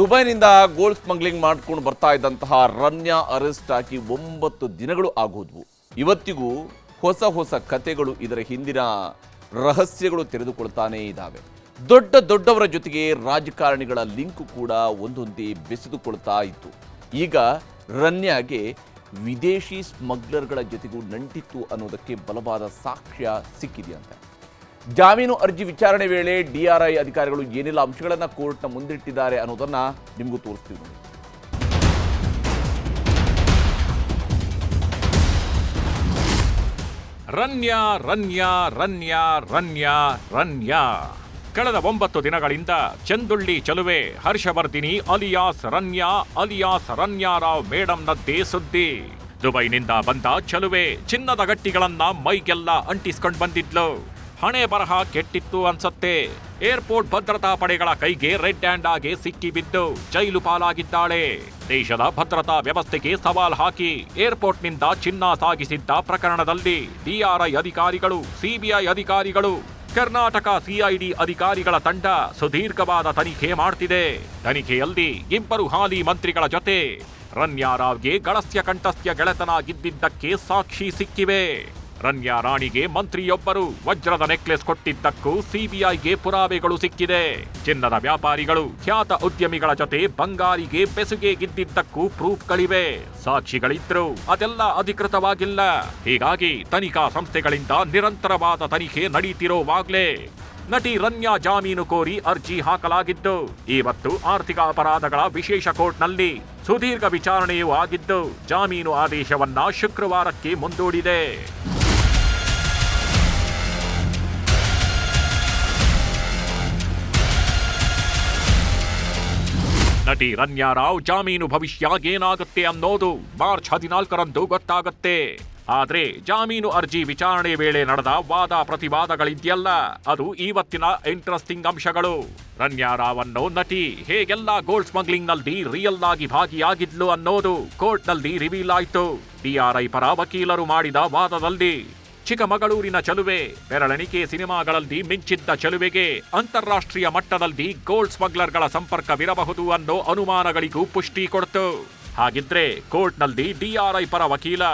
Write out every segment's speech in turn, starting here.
ದುಬೈನಿಂದ gold smuggling ಮಾಡ್ಕೊಂಡು ಬರ್ತಾ ಇದ್ದಂತಹ ರಮ್ಯಾ ಅರೆಸ್ಟ್ ಆಗಿ ಒಂಬತ್ತು ದಿನಗಳು ಆಗೋದ್ವು. ಇವತ್ತಿಗೂ ಹೊಸ ಹೊಸ ಕತೆಗಳು ಇದರ ಹಿಂದಿನ ರಹಸ್ಯಗಳು ತೆರೆದುಕೊಳ್ತಾನೇ ಇದ್ದಾವೆ ದೊಡ್ಡ ದೊಡ್ಡವರ ಜೊತೆಗೆ ರಾಜಕಾರಣಿಗಳ ಲಿಂಕ್ ಕೂಡ ಒಂದೊಂದೇ ಬೆಸೆದುಕೊಳ್ತಾ ಇತ್ತು. ಈಗ ರನ್ಯಾಗೆ ವಿದೇಶಿ ಸ್ಮಗ್ಲರ್ಗಳ ಜೊತೆಗೂ ನಂಟಿತ್ತು ಅನ್ನೋದಕ್ಕೆ ಬಲವಾದ ಸಾಕ್ಷ್ಯ ಸಿಕ್ಕಿದೆಯಂತೆ. ಜಾಮೀನು ಅರ್ಜಿ ವಿಚಾರಣೆ ವೇಳೆ ಡಿಆರ್ಐ ಅಧಿಕಾರಿಗಳು ಏನೆಲ್ಲ ಅಂಶಗಳನ್ನು ಕೋರ್ಟ್ನ ಮುಂದಿಟ್ಟಿದ್ದಾರೆ ಅನ್ನೋದನ್ನು ನಿಮಗೂ ತೋರಿಸ್ತೀವಿ ರನ್ಯ, ರನ್ಯಾ ರನ್ಯಾ ರನ್ಯಾ ರನ್ಯಾ. ಕಳೆದ ಒಂಬತ್ತು ದಿನಗಳಿಂದ ಚಂದುಳ್ಳಿ ಚಲುವೆ ಹರ್ಷವರ್ಧಿನಿ ಅಲಿಯಾಸ್ ರನ್ಯಾ, ಅಲಿಯಾಸ್ ರನ್ಯಾರಾವ್ ಮೇಡಂನದ್ದೇ ಸುದ್ದಿ. ದುಬೈನಿಂದ ಬಂದ ಚಲುವೆ ಚಿನ್ನದ ಗಟ್ಟಿಗಳನ್ನ ಮೈಗೆಲ್ಲ ಅಂಟಿಸ್ಕೊಂಡು ಬಂದಿದ್ಲು. ಹಣೆ ಬರಹ ಕೆಟ್ಟಿತ್ತು ಅನ್ಸತ್ತೆ. ಏರ್ಪೋರ್ಟ್ ಭದ್ರತಾ ಪಡೆಗಳ ಕೈಗೆ ರೆಡ್ ಹ್ಯಾಂಡ್ ಆಗಿ ಸಿಕ್ಕಿ ಬಿದ್ದು ಜೈಲು ಪಾಲಾಗಿದ್ದಾಳೆ. ದೇಶದ ಭದ್ರತಾ ವ್ಯವಸ್ಥೆಗೆ ಸವಾಲ್ ಹಾಕಿ ಏರ್ಪೋರ್ಟ್ನಿಂದ ಚಿನ್ನ ಸಾಗಿಸಿದ್ದ ಪ್ರಕರಣದಲ್ಲಿ ಡಿಆರ್ಐ ಅಧಿಕಾರಿಗಳು ಸಿಬಿಐ ಅಧಿಕಾರಿಗಳು, ಕರ್ನಾಟಕ ಸಿಐಡಿ ಅಧಿಕಾರಿಗಳ ತಂಡ ಸುದೀರ್ಘವಾದ ತನಿಖೆ ಮಾಡ್ತಿದೆ. ತನಿಖೆಯಲ್ಲಿ ಇಬ್ಬರು ಹಾಲಿ ಮಂತ್ರಿಗಳ ಜೊತೆ ರನ್ಯಾರಾವ್ಗೆ ಗಳಸ್ಯ ಕಂಠಸ್ಯ ಗೆಳೆತನಾಗಿದ್ದಿದ್ದಕ್ಕೆ ಸಾಕ್ಷಿ ಸಿಕ್ಕಿವೆ. ರನ್ಯಾ ರಾಣಿಗೆ ಮಂತ್ರಿಯೊಬ್ಬರು ವಜ್ರದ ನೆಕ್ಲೆಸ್ ಕೊಟ್ಟಿದ್ದಕ್ಕೂ ಸಿಬಿಐಗೆ ಪುರಾವೆಗಳು ಸಿಕ್ಕಿದೆ. ಚಿನ್ನದ ವ್ಯಾಪಾರಿಗಳು, ಖ್ಯಾತ ಉದ್ಯಮಿಗಳ ಜೊತೆ ಬಂಗಾರಿಗೆ ಬೆಸುಗೆ ಗಿದ್ದಿದ್ದಕ್ಕೂ ಪ್ರೂಫ್ಗಳಿವೆ ಸಾಕ್ಷಿಗಳಿದ್ರು ಅದೆಲ್ಲ ಅಧಿಕೃತವಾಗಿಲ್ಲ. ಹೀಗಾಗಿ ತನಿಖಾ ಸಂಸ್ಥೆಗಳಿಂದ ನಿರಂತರವಾದ ತನಿಖೆ ನಡೀತಿರೋವಾಗ್ಲೇ ನಟಿ ರನ್ಯಾ ಜಾಮೀನು ಕೋರಿ ಅರ್ಜಿ ಹಾಕಲಾಗಿದ್ದು ಇವತ್ತು ಆರ್ಥಿಕ ಅಪರಾಧಗಳ ವಿಶೇಷ ಕೋರ್ಟ್ನಲ್ಲಿ ಸುದೀರ್ಘ ವಿಚಾರಣೆಯೂ ಆಗಿದ್ದು, ಜಾಮೀನು ಆದೇಶವನ್ನ ಶುಕ್ರವಾರಕ್ಕೆ ಮುಂದೂಡಿದೆ. ನಟಿ ರನ್ಯಾ ರಾವ್ ಜಾಮೀನು ಭವಿಷ್ಯ ಏನಾಗುತ್ತೆ ಅನ್ನೋದು ಮಾರ್ಚ್ ಹದಿನಾಲ್ಕರಂದು ಗೊತ್ತಾಗುತ್ತೆ. ಆದ್ರೆ ಜಾಮೀನು ಅರ್ಜಿ ವಿಚಾರಣೆ ವೇಳೆ ನಡೆದ ವಾದ ಪ್ರತಿವಾದಗಳಿದೆಯಲ್ಲ, ಅದು ಇವತ್ತಿನ ಇಂಟ್ರೆಸ್ಟಿಂಗ್ ಅಂಶಗಳು. ರನ್ಯಾ ರಾವ್ ಅನ್ನೋ ನಟಿ ಹೇಗೆಲ್ಲ ಗೋಲ್ಡ್ ಸ್ಮಗ್ಲಿಂಗ್ನಲ್ಲಿ ರಿಯಲ್ ಆಗಿ ಭಾಗಿಯಾಗಿದ್ಲು ಅನ್ನೋದು ಕೋರ್ಟ್ನಲ್ಲಿ ರಿವೀಲ್ ಆಯ್ತು ಡಿಆರ್ಐ ಪರ ವಕೀಲರು ಮಾಡಿದ ವಾದದಲ್ಲಿ ಚಿಕ್ಕಮಗಳೂರಿನ ಚಲುವೆ. ಬೆರಳೆಣಿಕೆ ಸಿನಿಮಾಗಳಲ್ಲಿ ಮಿಂಚಿದ್ದ ಚಲುವೆಗೆ ಅಂತಾರಾಷ್ಟ್ರೀಯ ಮಟ್ಟದಲ್ಲಿ ಗೋಲ್ಡ್ ಸ್ಮಗ್ಲರ್ಗಳ ಸಂಪರ್ಕವಿರಬಹುದು ಅನ್ನೋ ಅನುಮಾನಗಳಿಗೂ ಪುಷ್ಟಿ ಕೊಡ್ತು. ಹಾಗಿದ್ರೆ ಕೋರ್ಟ್ನಲ್ಲಿ ಡಿಆರ್ಐ ಪರ ವಕೀಲ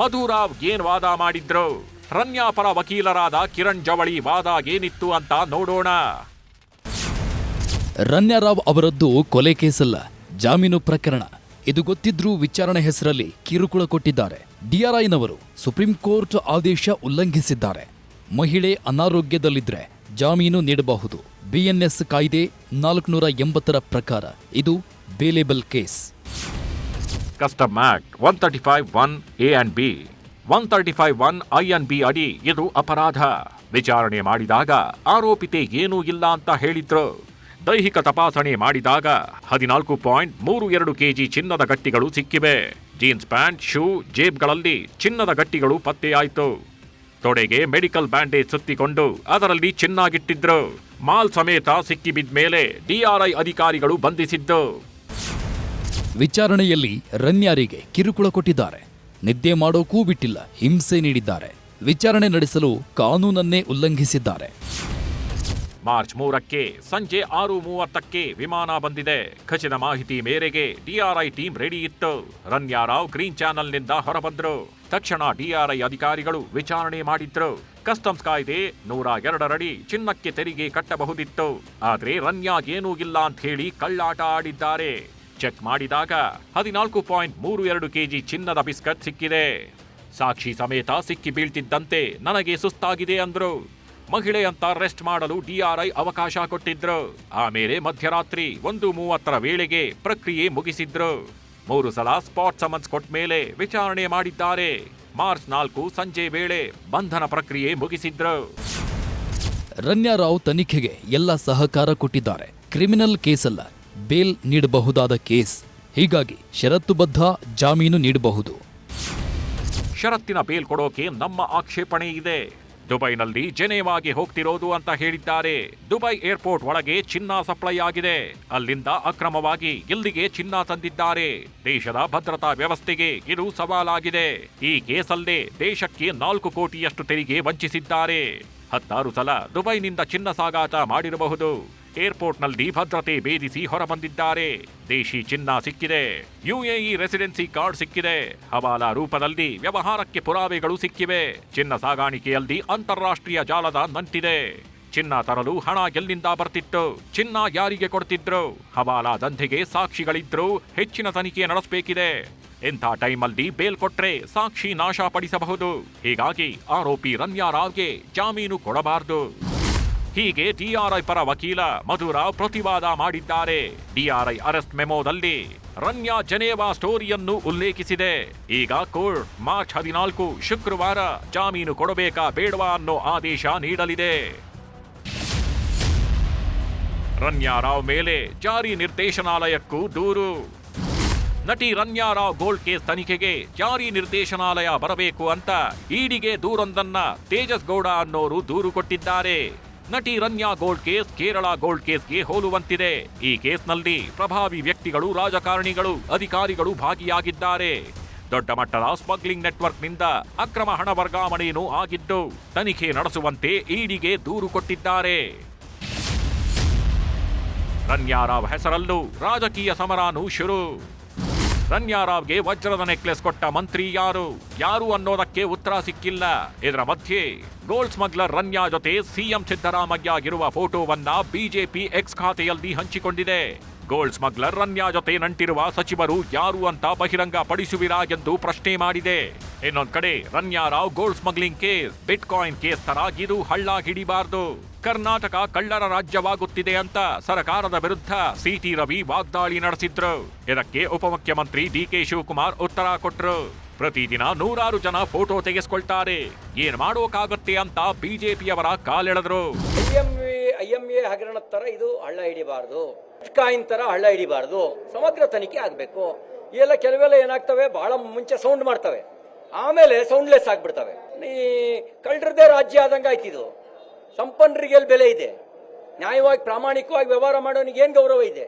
ಮಧುರಾವ್ ಏನ್ ವಾದ ಮಾಡಿದ್ರು? ರನ್ಯಾ ಪರ ವಕೀಲರಾದ ಕಿರಣ್ ಜವಳಿ ವಾದ ಏನಿತ್ತು ಅಂತ ನೋಡೋಣ. ರನ್ಯಾರಾವ್ ಅವರದ್ದು ಕೊಲೆ ಕೇಸಲ್ಲ, ಜಾಮೀನು ಪ್ರಕರಣ. ಇದು ಗೊತ್ತಿದ್ರೂ ವಿಚಾರಣೆ ಹೆಸರಲ್ಲಿ ಕಿರುಕುಳ ಕೊಟ್ಟಿದ್ದಾರೆ. ಡಿಆರ್ಐನವರು ಸುಪ್ರೀಂ ಕೋರ್ಟ್ ಆದೇಶ ಉಲ್ಲಂಘಿಸಿದ್ದಾರೆ. ಮಹಿಳೆ ಅನಾರೋಗ್ಯದಲ್ಲಿದ್ದರೆ ಜಾಮೀನು ನೀಡಬಹುದು. ಬಿಎನ್ಎಸ್ ಕಾಯ್ದೆ ನಾಲ್ಕುನೂರ ಎಂಬತ್ತರ ಪ್ರಕಾರ. ಇದು bailable case custom act one thirty five one A and B one thirty five one I and B ಅಡಿ ಇದು ಅಪರಾಧ. ವಿಚಾರಣೆ ಮಾಡಿದಾಗ ಆರೋಪಿತೆ ಏನೂ ಇಲ್ಲ ಅಂತ ಹೇಳಿದ್ರು. ದೈಹಿಕ ತಪಾಸಣೆ ಮಾಡಿದಾಗ ಹದಿನಾಲ್ಕು ಪಾಯಿಂಟ್ ಮೂರು ಎರಡು ಕೆಜಿ ಚಿನ್ನದ ಗಟ್ಟಿಗಳು ಸಿಕ್ಕಿವೆ. ಜೀನ್ಸ್ ಪ್ಯಾಂಟ್, ಶೂ, ಜೇಬ್ಗಳಲ್ಲಿ ಚಿನ್ನದ ಗಟ್ಟಿಗಳು ಪತ್ತೆಯಾಯಿತು. ತೊಡೆಗೆ ಮೆಡಿಕಲ್ ಬ್ಯಾಂಡೇಜ್ ಸುತ್ತಿಕೊಂಡು ಅದರಲ್ಲಿ ಚಿನ್ನಾಗಿಟ್ಟಿದ್ರು. ಮಾಲ್ ಸಮೇತ ಸಿಕ್ಕಿಬಿದ್ದ ಮೇಲೆ ಡಿಆರ್ಐ ಅಧಿಕಾರಿಗಳು ಬಂಧಿಸಿದ್ದು. ವಿಚಾರಣೆಯಲ್ಲಿ ರನ್ಯಾರಿಗೆ ಕಿರುಕುಳ ಕೊಟ್ಟಿದ್ದಾರೆ. ನಿದ್ದೆ ಮಾಡೋಕೂ ಬಿಟ್ಟಿಲ್ಲ ಹಿಂಸೆ ನೀಡಿದ್ದಾರೆ. ವಿಚಾರಣೆ ನಡೆಸಲು ಕಾನೂನನ್ನೇ ಉಲ್ಲಂಘಿಸಿದ್ದಾರೆ. ಮಾರ್ಚ್ ಮೂರಕ್ಕೆ ಸಂಜೆ ಆರು ಮೂವತ್ತಕ್ಕೆ ವಿಮಾನ ಬಂದಿದೆ. ಖಚಿತ ಮಾಹಿತಿ ಮೇರೆಗೆ ಡಿಆರ್ಐ ಟೀಮ್ ರೆಡಿ ಇತ್ತು. ರನ್ಯಾರಾವ್ ಗ್ರೀನ್ ಚಾನೆಲ್ನಿಂದ ಹೊರಬಂದ್ರು. ತಕ್ಷಣ ಡಿಆರ್ಐ ಅಧಿಕಾರಿಗಳು ವಿಚಾರಣೆ ಮಾಡಿದ್ರು. ಕಸ್ಟಮ್ಸ್ ಕಾಯ್ದೆ ನೂರ ಎರಡರಡಿ ಚಿನ್ನಕ್ಕೆ ತೆರಿಗೆ ಕಟ್ಟಬಹುದಿತ್ತು. ಆದ್ರೆ ರನ್ಯಾಗೇನೂ ಇಲ್ಲ ಅಂತ ಹೇಳಿ ಕಳ್ಳಾಟ ಆಡಿದ್ದಾರೆ. ಚೆಕ್ ಮಾಡಿದಾಗ ಹದಿನಾಲ್ಕು ಪಾಯಿಂಟ್ ಮೂರು ಎರಡು ಕೆಜಿ ಚಿನ್ನದ ಬಿಸ್ಕಟ್ ಸಿಕ್ಕಿದೆ. ಸಾಕ್ಷಿ ಸಮೇತ ಸಿಕ್ಕಿ ಬೀಳ್ತಿದ್ದಂತೆ ನನಗೆ ಸುಸ್ತಾಗಿದೆ ಅಂದ್ರು. ಮಹಿಳೆ ಅಂತ ರೆಸ್ಟ್ ಮಾಡಲು ಡಿಆರ್ಐ ಅವಕಾಶ ಕೊಟ್ಟಿದ್ರು. ಆಮೇಲೆ ಮಧ್ಯರಾತ್ರಿ ಒಂದು ಮೂವತ್ತರ ವೇಳೆಗೆ ಪ್ರಕ್ರಿಯೆ ಮುಗಿಸಿದ್ರು. ಮೂರು ಸಲ ಸ್ಪಾಟ್ ಸಮನ್ಸ್ ಕೊಟ್ಟ ಮೇಲೆ ವಿಚಾರಣೆ ಮಾಡಿದ್ದಾರೆ. ಮಾರ್ಚ್ ನಾಲ್ಕು ಸಂಜೆ ವೇಳೆ ಬಂಧನ ಪ್ರಕ್ರಿಯೆ ಮುಗಿಸಿದ್ರು. ರನ್ಯಾರಾವ್ ತನಿಖೆಗೆ ಎಲ್ಲ ಸಹಕಾರ ಕೊಟ್ಟಿದ್ದಾರೆ. ಕ್ರಿಮಿನಲ್ ಕೇಸಲ್ಲ ಬೇಲ್ ನೀಡಬಹುದಾದ ಕೇಸ್. ಹೀಗಾಗಿ ಷರತ್ತುಬದ್ಧ ಜಾಮೀನು ನೀಡಬಹುದು. ಷರತ್ತಿನ ಬೇಲ್ ಕೊಡೋಕೆ ನಮ್ಮ ಆಕ್ಷೇಪಣೆ ಇದೆ. ದುಬೈನಲ್ಲಿ ಜೆನೇವಾಗೆ ಹೋಗ್ತಿರೋದು ಅಂತ ಹೇಳಿದ್ದಾರೆ. ದುಬೈ ಏರ್ಪೋರ್ಟ್ ಒಳಗೆ ಚಿನ್ನ ಸಪ್ಲೈ ಆಗಿದೆ. ಅಲ್ಲಿಂದ ಅಕ್ರಮವಾಗಿ ಇಲ್ಲಿಗೆ ಚಿನ್ನ ತಂದಿದ್ದಾರೆ. ದೇಶದ ಭದ್ರತಾ ವ್ಯವಸ್ಥೆಗೆ ಇದು ಸವಾಲಾಗಿದೆ. ಈ ಕೇಸಲ್ಲೇ ದೇಶಕ್ಕೆ ನಾಲ್ಕು ಕೋಟಿಯಷ್ಟು ತೆರಿಗೆ ವಂಚಿಸಿದ್ದಾರೆ. ಹತ್ತಾರು ಸಲ ದುಬೈನಿಂದ ಚಿನ್ನ ಸಾಗಾಟ ಮಾಡಿರಬಹುದು. ಏರ್ಪೋರ್ಟ್ನಲ್ಲಿ ಭದ್ರತೆ ಭೇದಿಸಿ ಹೊರಬಂದಿದ್ದಾರೆ. ದೇಶಿ ಚಿನ್ನ ಸಿಕ್ಕಿದೆ. ಯುಎಇ ರೆಸಿಡೆನ್ಸಿ ಕಾರ್ಡ್ ಸಿಕ್ಕಿದೆ. ಹವಾಲಾ ರೂಪದಲ್ಲಿ ವ್ಯವಹಾರಕ್ಕೆ ಪುರಾವೆಗಳು ಸಿಕ್ಕಿವೆ. ಚಿನ್ನ ಸಾಗಾಣಿಕೆಯಲ್ಲಿ ಅಂತಾರಾಷ್ಟ್ರೀಯ ಜಾಲದ ನಂಟಿದೆ. ಚಿನ್ನ ತರಲು ಹಣ ಎಲ್ಲಿಂದ ಬರ್ತಿತ್ತು? ಚಿನ್ನ ಯಾರಿಗೆ ಕೊಡ್ತಿದ್ರು? ಹವಾಲಾ ದಂಧೆಗೆ ಸಾಕ್ಷಿಗಳಿದ್ರು ಹೆಚ್ಚಿನ ತನಿಖೆ ನಡೆಸಬೇಕಿದೆ. ಇಂಥ ಟೈಮಲ್ಲಿ ಬೇಲ್ ಕೊಟ್ರೆ ಸಾಕ್ಷಿ ನಾಶ ಪಡಿಸಬಹುದು? ಹೀಗಾಗಿ ಆರೋಪಿ ರನ್ಯಾರಾವ್ಗೆ ಜಾಮೀನು ಕೊಡಬಾರದು. ಹೀಗೆ ಡಿಆರ್ಐ ಪರ ವಕೀಲ ಮಧುರಾವ್ ಪ್ರತಿವಾದ ಮಾಡಿದ್ದಾರೆ. ಡಿಆರ್ಐ ಅರೆಸ್ಟ್ ಮೆಮೋದಲ್ಲಿ ರನ್ಯಾ ಜನೇವಾ ಸ್ಟೋರಿಯನ್ನು ಉಲ್ಲೇಖಿಸಿದೆ. ಈಗ ಕೋರ್ಟ್ ಮಾರ್ಚ್ ಹದಿನಾಲ್ಕು ಶುಕ್ರವಾರ ಜಾಮೀನು ಕೊಡಬೇಕಾ ಬೇಡವಾ ಅನ್ನೋ ಆದೇಶ ನೀಡಲಿದೆ. ರನ್ಯಾರಾವ್ ಮೇಲೆ ಜಾರಿ ನಿರ್ದೇಶನಾಲಯಕ್ಕೂ ದೂರು. ನಟಿ ರನ್ಯಾರಾವ್ ಗೋಲ್ಡ್ ಕೇಸ್ ತನಿಖೆಗೆ ಜಾರಿ ನಿರ್ದೇಶನಾಲಯ ಬರಬೇಕು ಅಂತ ಈಡಿಗೆ ದೂರೊಂದನ್ನ ತೇಜಸ್ ಗೌಡ ಅನ್ನೋರು ದೂರು ಕೊಟ್ಟಿದ್ದಾರೆ. ನಟಿ Ranya gold case Kerala gold ಕೇಸ್ಗೆ ಹೋಲುವಂತಿದೆ. ಈ ಕೇಸ್ನಲ್ಲಿ ಪ್ರಭಾವಿ ವ್ಯಕ್ತಿಗಳು, ರಾಜಕಾರಣಿಗಳು, ಅಧಿಕಾರಿಗಳು ಭಾಗಿಯಾಗಿದ್ದಾರೆ. ದೊಡ್ಡ ಮಟ್ಟದ ಸ್ಮಗ್ಲಿಂಗ್ ನೆಟ್ವರ್ಕ್ನಿಂದ ಅಕ್ರಮ ಹಣ ವರ್ಗಾವಣೆಯೂ ಆಗಿದ್ದು, ತನಿಖೆ ನಡೆಸುವಂತೆ ಈಡಿಗೆ ದೂರು ಕೊಟ್ಟಿದ್ದಾರೆ. ರನ್ಯಾರಾವ್ ಹೆಸರಲ್ಲೂ ರಾಜಕೀಯ ಸಮರಾನು ಶುರು. ರನ್ಯಾರಾವ್ಗೆ ವಜ್ರದ ನೆಕ್ಲೆಸ್ ಕೊಟ್ಟ ಮಂತ್ರಿ ಯಾರು? ಯಾರು ಅನ್ನೋದಕ್ಕೆ ಉತ್ತರ ಸಿಕ್ಕಿಲ್ಲ. ಇದರ ಮಧ್ಯೆ, ಗೋಲ್ಡ್ ಸ್ಮಗ್ಲರ್ ರನ್ಯಾ ಜೊತೆ ಸಿಎಂ ಸಿದ್ದರಾಮಯ್ಯ ಆಗಿರುವ ಫೋಟೋವನ್ನ ಬಿಜೆಪಿ ಎಕ್ಸ್ ಖಾತೆಯಲ್ಲಿ ಹಂಚಿಕೊಂಡಿದೆ. ಗೋಲ್ಡ್ ಸ್ಮಗ್ಲರ್ ರನ್ಯಾ ಜೊತೆ ನಂಟಿರುವ ಸಚಿವರು ಯಾರು ಅಂತ ಬಹಿರಂಗ ಪಡಿಸುವಿರಾ ಎಂದು ಪ್ರಶ್ನೆ ಮಾಡಿದೆ. ಇನ್ನೊಂದ್ ಕಡೆ Ranya Rao gold smuggling case, bitcoin case ತರ ಇದು ಹಳ್ಳ ಹಿಡಿಬಾರ್ದು. ಕರ್ನಾಟಕ ಕಳ್ಳರ ರಾಜ್ಯವಾಗುತ್ತಿದೆ ಅಂತ ಸರ್ಕಾರದ ವಿರುದ್ಧ ಸಿಟಿ ರವಿ ವಾಗ್ದಾಳಿ ನಡೆಸಿದ್ರು. ಇದಕ್ಕೆ ಉಪಮುಖ್ಯಮಂತ್ರಿ ಡಿಕೆ ಶಿವಕುಮಾರ್ ಉತ್ತರ ಕೊಟ್ರು. ಪ್ರತಿದಿನ ನೂರಾರು ಜನ ಫೋಟೋ ತೆಗೆಸ್ಕೊಳ್ತಾರೆ. ಏನ್ ಮಾಡೋಕಾಗತ್ತೆ ಅಂತ ಬಿಜೆಪಿಯವರ ಕಾಲೆಳೆದ್ರು. I M I M A ಹಗರಣದ ಥರ ಇದು ಹಳ್ಳ ಹಿಡಿಬಾರ್ದು. ಕಾಯಿನ್ ತರ ಹಳ್ಳ ಹಿಡಿಬಾರ್ದು. ಸಮಗ್ರ ತನಿಖೆ ಆಗಬೇಕು. ಎಲ್ಲ ಕೆಲವೆಲ್ಲ ಏನಾಗ್ತವೆ? ಬಹಳ ಮುಂಚೆ ಸೌಂಡ್ ಮಾಡ್ತವೆ. ಆಮೇಲೆ ಸೌಂಡ್ಲೆಸ್ ಆಗ್ಬಿಡ್ತವೆ. ನೀ ಕಳ್ಳರದೇ ರಾಜ್ಯ ಆದಂಗೆ ಆಯ್ತಿದು ಸಂಪನ್ನರಿಗೆ ಬೆಲೆ ಇದೆ. ನ್ಯಾಯವಾಗಿ, ಪ್ರಾಮಾಣಿಕವಾಗಿ ವ್ಯವಹಾರ ಮಾಡೋನಿಗೆ ಏನ್ ಗೌರವ ಇದೆ?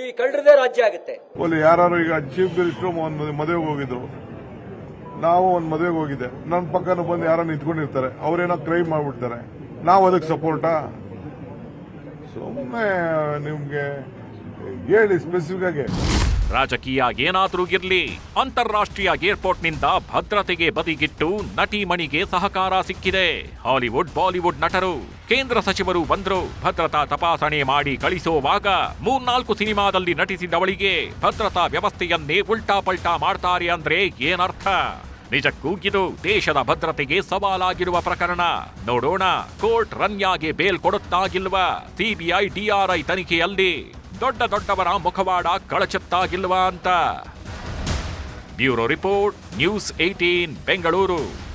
ಈ ಕಳ್ಳರದೇ ರಾಜ್ಯ ಆಗುತ್ತೆ. ಯಾರು ಈಗ ಚೀಫ್ ಮಿನಿಸ್ಟರ್ ಒಂದು ಮದುವೆಗೆ ಹೋಗಿದ್ರು. ನಾವು ಒಂದು ಮದುವೆಗೆ ಹೋಗಿದ್ದೆ. ನನ್ನ ಪಕ್ಕನ ಬಂದು ಯಾರೋ ನಿಂತ್ಕೊಂಡಿರ್ತಾರೆ ಅವ್ರೇನೋ ಕ್ರೈಮ್ ಮಾಡ್ಬಿಡ್ತಾರೆ. ನಾವು ಅದಕ್ಕೆ ಸಪೋರ್ಟಾ ಸುಮ್ಮನೆ ನಿಮ್ಗೆ ಹೇಳಿ ಸ್ಪೆಸಿಫಿಕ್ ಆಗಿ. ರಾಜಕೀಯ ಏನಾದ್ರೂ ಇರ್ಲಿ, ಅಂತಾರಾಷ್ಟ್ರೀಯ ಏರ್ಪೋರ್ಟ್ನಿಂದ ಭದ್ರತೆಗೆ ಬದಿಗಿಟ್ಟು ನಟಿ ಮಣಿಗೆ ಸಹಕಾರ ಸಿಕ್ಕಿದೆ. ಹಾಲಿವುಡ್, ಬಾಲಿವುಡ್ ನಟರು, ಕೇಂದ್ರ ಸಚಿವರು ಬಂದ್ರು ಭದ್ರತಾ ತಪಾಸಣೆ ಮಾಡಿ ಕಳಿಸೋವಾಗ ಮೂರ್ನಾಲ್ಕು ಸಿನಿಮಾದಲ್ಲಿ ನಟಿಸಿದವಳಿಗೆ ಭದ್ರತಾ ವ್ಯವಸ್ಥೆಯನ್ನೇ ಉಲ್ಟಾ ಪಲ್ಟಾ ಮಾಡ್ತಾರೆ ಅಂದ್ರೆ ಏನರ್ಥ? ನಿಜಕ್ಕೂ ಇದು ದೇಶದ ಭದ್ರತೆಗೆ ಸವಾಲಾಗಿರುವ ಪ್ರಕರಣ. ನೋಡೋಣ, ಕೋರ್ಟ್ ರನ್ಯಾಗೆ ಬೇಲ್ ಕೊಡುತ್ತಾಗಿಲ್ವಾ? ಸಿಬಿಐ ಡಿಆರ್ಐ ತನಿಖೆಯಲ್ಲಿ ದೊಡ್ಡ ದೊಡ್ಡವರ ಮುಖವಾಡ ಕಳಚುತ್ತಾಗಿಲ್ವಾ ಅಂತ. Bureau report news eighteen Bengaluru.